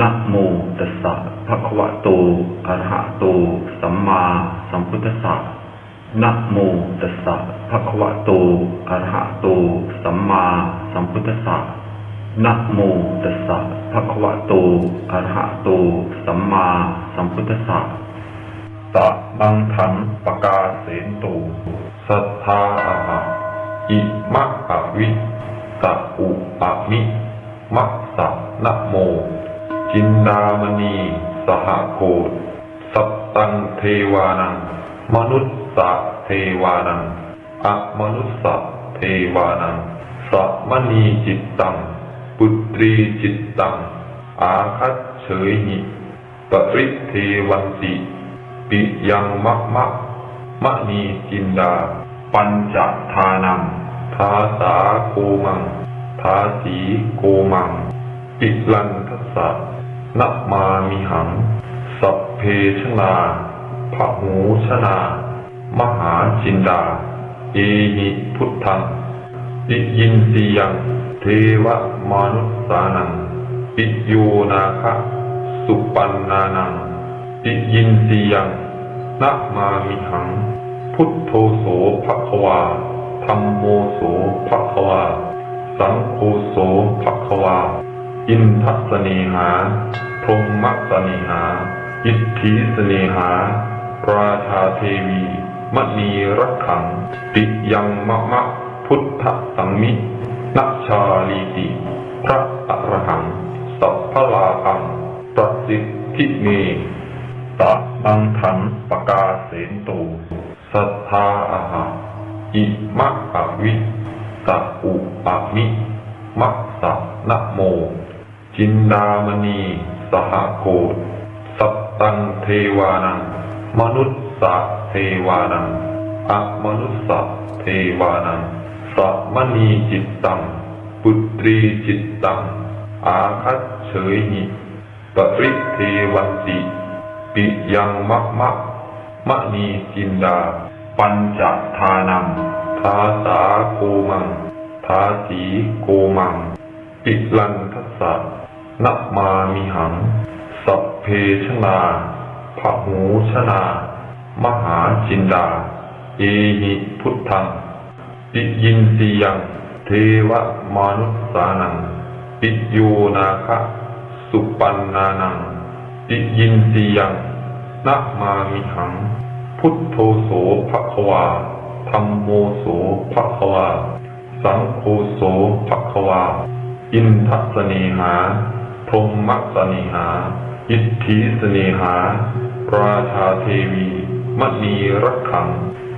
นะโมตัสสะภะคะวะโตอะระหะโต สัมมาสัมพุทธัสสะนะโมตัสสะภะคะวะโตอะระหะโต สัมมาสัมพุทธัสสะนะโมตัสสะภะคะวะโตอะระหะโต สัมมาสัมพุทธัสสะตะบังถังปกาเสนตูสัทธาอะหะอิมะอะวิตะอุอะมิมัสสะนะโม จินดามณีสหโคตสัตตังเทวานัง มนุสสะเทวานังอะมนุสสะเทวานัง สัมณีจิตตัง ปุตรีจิตตัง อาคัตเฉยหิปริเทวันติปิยังมะมะมะนีจินดา ปัญจทานังทาสาโกมังทาสีโกมังปิลันทัสสะ นะมามิหัง สัพเพชนาพะหูชนา มหาจินดา เอหิพุทธังปิยินสียัง เทวมนุษสานัง ปิโยนาคะสุปันนานังปิยินสียังนะมามิหัง พุทโธโสภะควาธัมโมโสภะควา สังโฆโสภะควา อินทสเนหาพรหมสเนหา อิทธิสเนหา ราชาเทวีมณีรักขัง ติยังมะมะพุทธสังมินัชชาลีติ พระอรหัง สัพพลาคังประสิทธิเมตะมังถังปกาเสนตูสัทธาอาหะอิมะอวิตะอุอะมิมัสสะนะโม จินดามณีสหโคตสัตตังเทวานัง มนุสสะเทวานังอะมนุสสะเทวานังสัมณีจิตตัง ปุตรีจิตตัง อาคัตเฉยหิปริเทวันติปิยังมะมะมะนีจินดา ปัญจทานังทาสาโกมังทาสีโกมัง ปิลันทัสสะ นะมามิหัง สัพเพชนาพะหูชนา มหาจินดา เอหิพุทธังปิยินสียัง เทวมนุสสานัง ปิโยนาคะสุปันนานังปิยินสียังนะมามิหัง พุทโธโสภะควาธัมโมโสภะควา สังโฆโสภะควา อินทัสเนหา พรหมสเนหา อิทธิสเนหา ราชาเทวีมณีรักขัง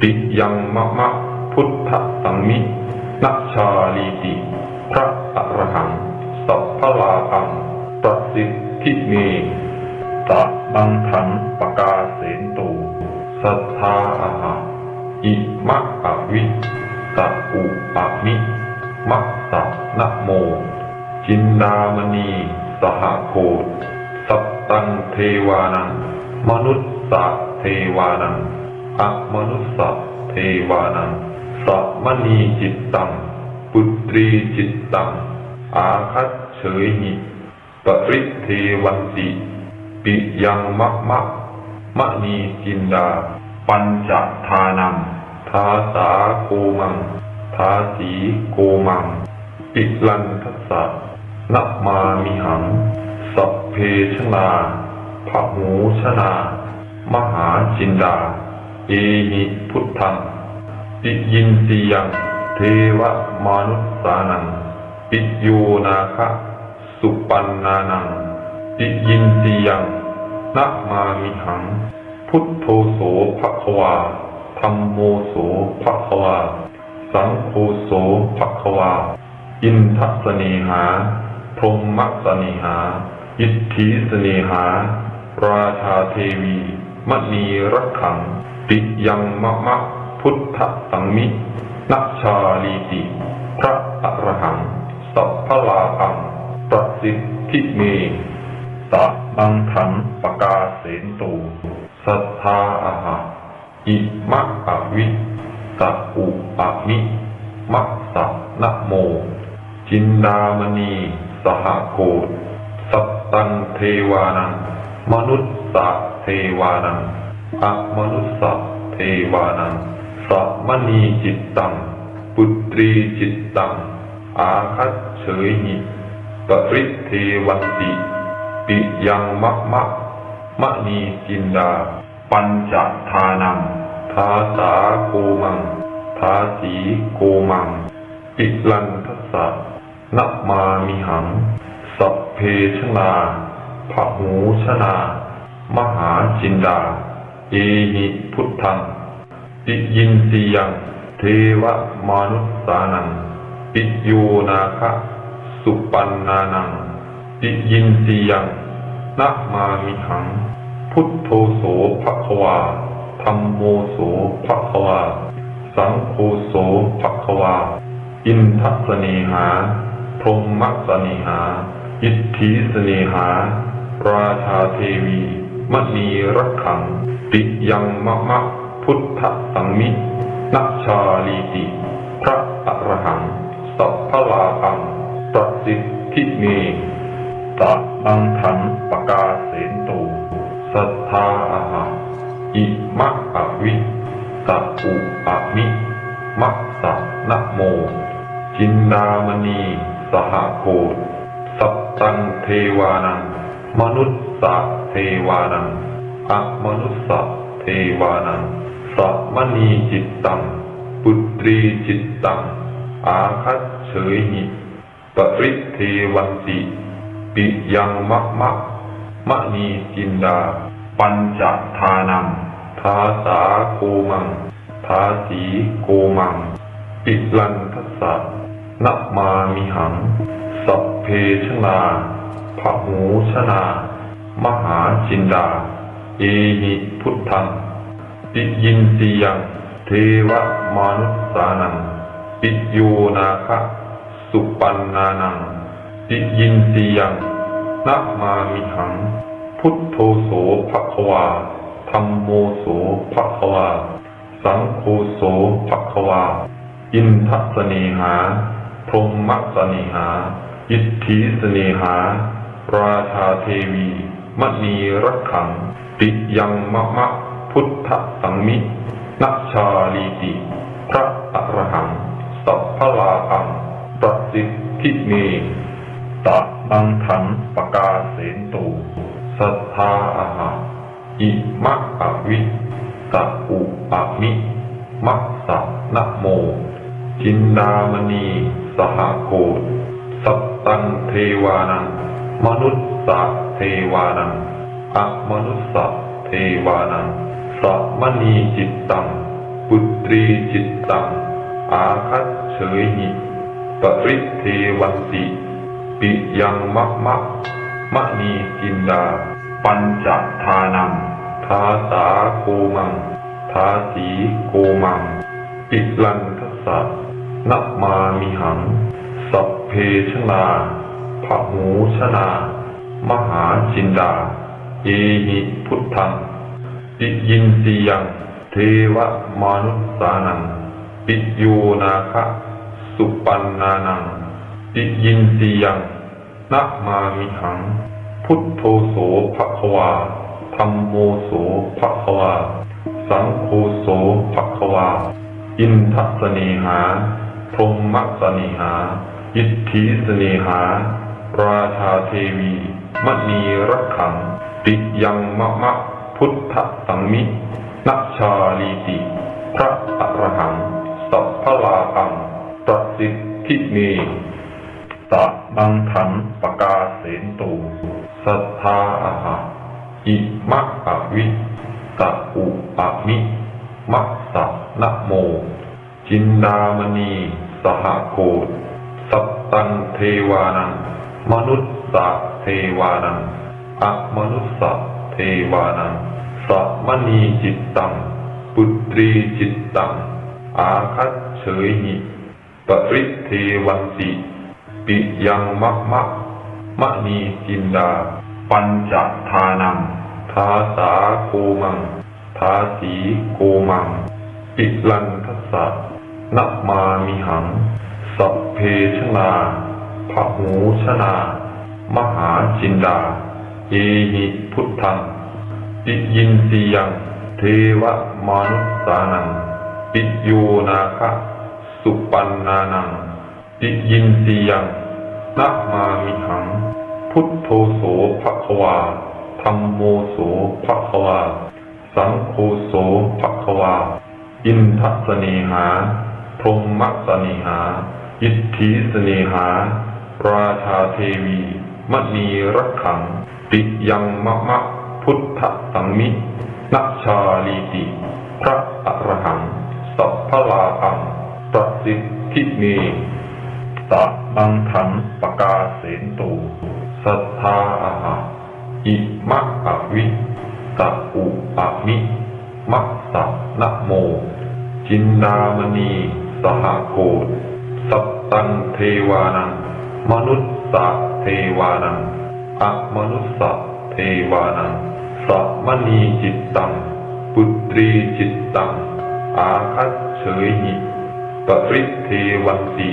ติยังมะมะพุทธสังมินัชชาลีติ พระอรหัง สัพพลาคังประสิทธิเมตะบังถังปกาเสนตูสัทธาอาหะอิมะอวิตะอุอะมิมัสสะนะโม จินดามณี หโคตสัตตังเทวานัง มนุสสะเทวานังอะมนุสสะเทวานัง สัมณีจิตตัง ปุตรีจิตตัง อาคัตเฉยหิปริเทวันติปิยังมะมะมะนีจินดา ปัญจทานัง ทาสาโกมัง ทาสีโกมัง ปิลันทัสสะ นะมามิหัง สัพเพชนาพะหูชนา มหาจินดา เอหิพุทธังปิยินสียัง เทวมนุสสานัง ปิโยนาคะสุปันนานังปิยินสียังนะมามิหัง พุทโธโสภะควาธัมโมโสภะควา สังโฆโสภะควา อินทัสเนหา พรหมสเนหาอิทธิสเนหา ราชาเทวีมณีรักขัง ติยังมะมะพุทธสังมินัชชาลีติ พระอรหัง สัพพลาคังประสิทธิเมตะบังถังปกาเสนตูสัทธาอาหะอิมะอวิตะอุอะมิมัสสะนะโม จินดามณี สหโคตสัตตังเทวานัง มนุษย์สะเทวานังอะมนุษย์สะเทวานังสัมมณีจิตตัง ปุตรีจิตตัง อาคัตเฉยหิปริเทวันติปิยังมะมะมะนีจินดา ปัญจทานังทาสาโกมังทาสีโกมัง ปิลันทัสสะ นัมามิหัง สัพเพชนาภหูชนา มหาจินดา เอหิพุทธังปิยินสียัง เทวมนุษสานัง ปิโยนาคะสุปันนานังปิยินสียังนัมามิหัง พุทโธโสภควาธรรมโมโสภควา สังโฆโสภควา อินทัสเนหา พรหมสเนหาอิทธิสเนหา ราชาเทวีมณีรักขัง ติยังมะมะพุทธสังมินัชชาลีติ พระอรหัง สัพพลาภังประสิทธิเมตะบังถังปกาเสนตูสัทธาอาหาอิมะอวิสัอุอมิมัสสะนะโม จินดามณี หโคตสัตตังเทวานัง มนุษย์สะเทวานังอะมนุษย์สะเทวานังสัมมณีจิตตัง ปุตรีจิตตัง อาคัตเฉยหิปริเทวันติปิยังมะมะมะนีจินดา ปัญจทานังทาสาโกมังทาสีโกมัง ปิลันทัสสะ นัมามิหัง สัพเพชนาภหูชนา มหาจินดา เอหิพุทธังปิยินสียัง เทวมนุษสานัง ปิโยนาคะสุปันนานังปิยินสียังนะมามิหัง พุทโธโสภควาธรรมโมโสภควา สังโฆโสภควา อินทัสเนหา พรหมสเนหาอิทธิสเนหา ราชาเทวีมณีรักขัง ติยังมะมะพุทธสังมินัชชาลีติ พระอรหัง สัพพลาภังประสิทธิเมตะบังถังปกาเสนตูสัทธาอาหาอิมะอวิสัอุอะมิมัสสะนะโม จินดามณี สหโคตสัตตังเทวานัง มนุษย์สะเทวานังอมนุษย์สะเทวานังสัมมณีจิตตัง ปุตรีจิตตัง อาคัตเฉยหิปริเทวันติ ปิยังมะมะมะนีจินดา ปัญจทานัง ทาสาโกมัง ทาสีโกมัง ปิลันทัสส นัมามิหัง สัพเพชนาภหูชนา มหาจินดาเอหิพุทธังปิยินสียัง เทวมนุษสานัง ปิโยนาคะ สุปันนานังปิยินสียังนัมามิหัง พุทโธโสภควาธรรมโมโสภควา สังโฆโสภควา อินทัสเนหา พรหมสเนหาอิทธิสเนหา ราชาเทวีมณีรักขัง ติยังมะมะพุทธสังมินัชชาลีติ พระอรหัง สัพพลาภังประสิทธิเมตะบังถังปกาเสนตูสัทธาอาหาอิมะอวิสัอุอะมิมัสสะนะโม จินดามณี สหโคตสัตตังเทวานัง มนุษย์สะเทวานังอะมนุษย์สะเทวานังสัมณีจิตตัง ปุตรีจิตตัง อาคัตเฉยหิปริเทวันติปิยังมะมะมะนีจินดา ปัญจทานัง ทาสาโกมัง ทาสีโกมัง ปิลันทัสสะ นัมามิหัง สัพเพชนาภหูชนา มหาจินดาเอหิพุทธังปิยินสียัง เทวมนุษสานัง ปิโยนาคะสุปันนานังปิยินสียังนะมามิหัง พุทโธโสภควาธรรมโมโสภควา สังโฆโสภควา อินทัสเนหา พรหมสเนหาอิทธิสเนหา ราชาเทวีมณีรักขัง ติยังมะมะพุทธสังมินัชชาลีติ พระอรหัง สัพพลาอังประสิทธิเมตะบังถังปกาเสนตูสัทธาอาหาอิมะอวิตะอุอะมิมัสสะนะโม จินดามณี สหโกฏสัตตังเทวานัง มนุษสะเทวานังอะมนุษสะเทวานังสัมณีจิตตัง ปุตรีจิตตัง อาคัตเฉยหิปริเทวันติ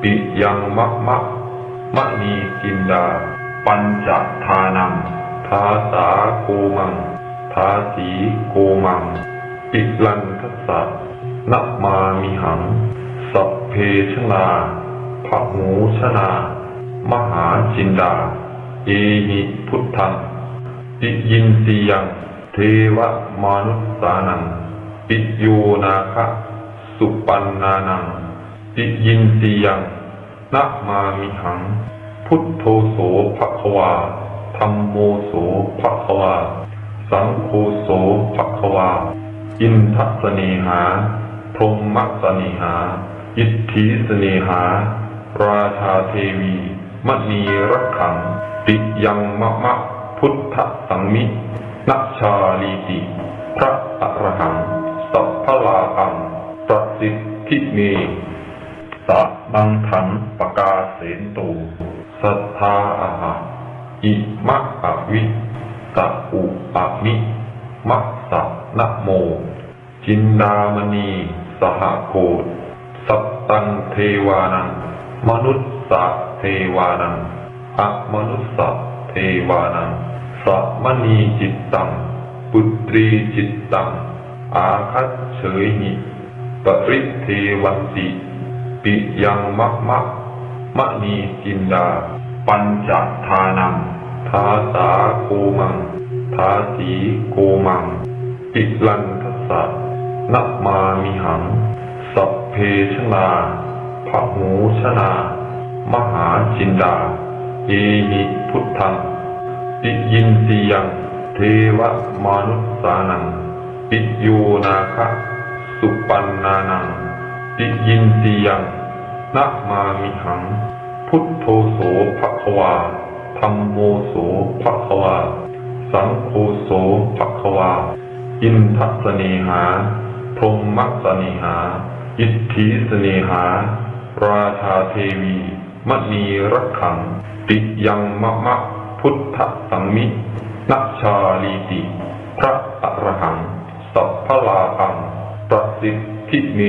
ปิยังมะมะมะนีกินดา ปัญจทานังทาสาโกมังทาสีโกมัง ปิลันทัสสะ นัมามิหัง สัพเพชนาภะหูชนา มหาจินดา เอหิพุทธังปิยินสียัง เทวมนุษสานัง ปิโยนาคะสุปันนานังปิยินสียังนะมามิหัง พุทโธโสภควาธรรมโมโสภควา สังโฆโสภควา อินทัสเนหา รหมสเนหา อิทธิสเนหา ราชาเทวีมณีรักขังติยังมะมะพุทธสังมินัชชาลีติ พระอรหัง สัพพลาอังประสิทธิเมตะบังถังปกาเสนตูสัทธาอาหาอิมะอวิตะอุอะมิมัสสะนะโม จินดามณี สหโกฏสัตตังเทวานัง มนุษย์สะเทวานังอะมนุษย์สะเทวานังสัมณีจิตตัง ปุตรีจิตตัง อาคัตเฉยหิปริเทวันติปิยังมะมะมะนีกินดา ปัญจทานัง ทาสาโกมัง ทาสีโกมัง ปิลันทัสสะ นะมามิหัง สัพเพชนาภะหูชนา มหาจินดาเอหิพุทธังปิยินสียัง เทวมนุษสานัง ปิโยนาคะสุปันนานังปิยินสียังนะมามิหัง พุทโธโสภควาธรรมโมโสภควา สังโฆโสภควา อินทัสเนหา พรหมสนิหา อิทธิสนิหา ราชาเทวีมณีรักขัง ติยังมะมะพุทธสังมินัชชาลีติ พระอรหัง สัพพลาอังประสิทธิเม